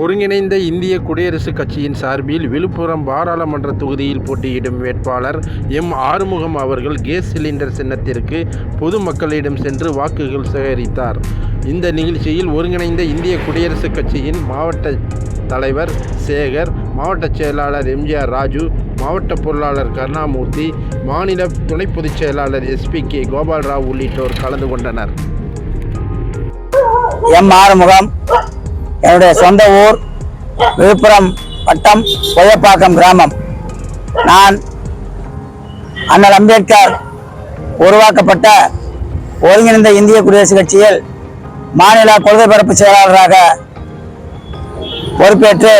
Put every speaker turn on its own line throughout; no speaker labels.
ஒருங்கிணைந்த இந்திய குடியரசுக் கட்சியின் சார்பில் விழுப்புரம் பாராளுமன்ற தொகுதியில் போட்டியிடும் வேட்பாளர் எம் ஆறுமுகம் அவர்கள் கேஸ் சிலிண்டர் சின்னத்திற்கு பொதுமக்களிடம் சென்று வாக்குகள் சேகரித்தார். இந்த நிகழ்ச்சியில் ஒருங்கிணைந்த இந்திய குடியரசுக் கட்சியின் மாவட்ட தலைவர் சேகர் மாவட்ட செயலாளர் எம்ஜிஆர் ராஜு மாவட்ட பொருளாளர் கருணாமூர்த்தி மாநில துணை பொதுச் செயலாளர் எஸ்பி கே கோபால்ராவ் உள்ளிட்டோர் கலந்து கொண்டனர்.
எம் ஆறுமுகம் என்னுடைய சொந்த ஊர் விழுப்புரம் வட்டம் பொய்யப்பாக்கம் கிராமம். நான் அண்ணல் அம்பேத்கர் உருவாக்கப்பட்ட ஒருங்கிணைந்த இந்திய குடியரசுக் கட்சியில் மாநில கொள்கை பரப்பு செயலாளராக பொறுப்பேற்று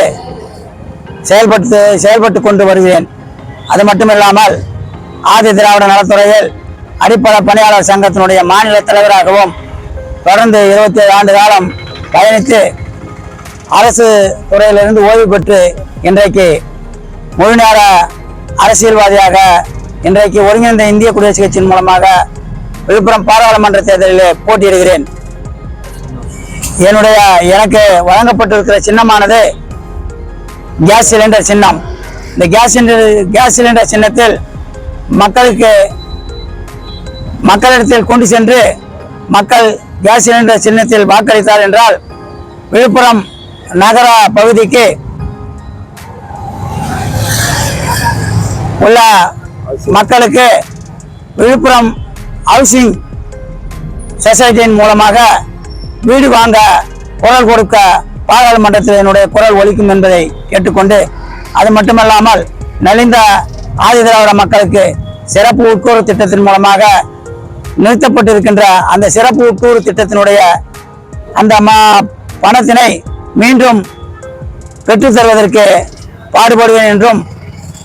செயல்பட்டு செயல்பட்டு கொண்டு வருகிறேன். அது மட்டுமில்லாமல் ஆதி திராவிட நலத்துறையில் அடிப்படை பணியாளர் சங்கத்தினுடைய மாநில தலைவராகவும் தொடர்ந்து இருபத்தி ஏழு ஆண்டு காலம் பயணித்து அரசு துறையிலிருந்து ஓய்வு பெற்று இன்றைக்கு முழுநேர அரசியல்வாதியாக இன்றைக்கு ஒருங்கிணைந்த இந்திய குடியரசுக் கட்சியின் மூலமாக விழுப்புரம் பாராளுமன்ற தேர்தலில் போட்டியிடுகிறேன். என்னுடைய எனக்கு வழங்கப்பட்டிருக்கிற சின்னமானது கேஸ் சிலிண்டர் சின்னம். இந்த கேஸ் சிலிண்டர் கேஸ் சிலிண்டர் சின்னத்தில் மக்களுக்கு மக்களிடத்தில் கொண்டு சென்று மக்கள் கேஸ் சிலிண்டர் சின்னத்தில் வாக்களித்தார் என்றால் விழுப்புரம் நகர பகுதிக்கு உள்ள மக்களுக்கு விழுப்புரம் ஹவுசிங் சொசைட்டியின் மூலமாக வீடு வாங்க குரல் கொடுக்க பாராளுமன்றத்தில் என்னுடைய குரல் ஒலிக்கும் என்பதை கேட்டுக்கொண்டு அது மட்டுமல்லாமல் நலிந்த ஆதி திராவிட மக்களுக்கு சிறப்பு உட்கூறு திட்டத்தின் மூலமாக நிறுத்தப்பட்டிருக்கின்ற அந்த சிறப்பு உட்கூறு திட்டத்தினுடைய அந்த ம பணத்தினை மீண்டும் பெற்றுத் தருவதற்கு பாடுபடுவேன் என்றும்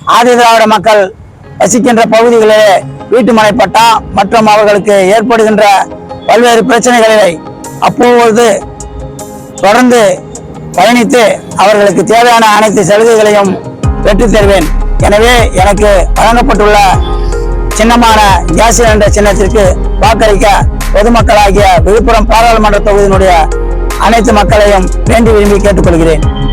ஆதி திராவிட மக்கள் வசிக்கின்ற பகுதிகளிலே வீட்டுமனை பட்டா மற்றும் அவர்களுக்கு ஏற்படுகின்ற பல்வேறு பிரச்சனைகளை அப்போது தொடர்ந்து பயணித்து அவர்களுக்கு தேவையான அனைத்து சலுகைகளையும் பெற்றுத் தருவேன். எனவே எனக்கு வழங்கப்பட்டுள்ள சின்னமான கேஸ் சிலிண்டர் சின்னத்திற்கு வாக்களிக்க பொதுமக்களாகிய விழுப்புரம் பாராளுமன்ற தொகுதியினுடைய அனைத்து மக்களையும் வேண்டி விரும்பி கேட்டுக்கொள்கிறேன்.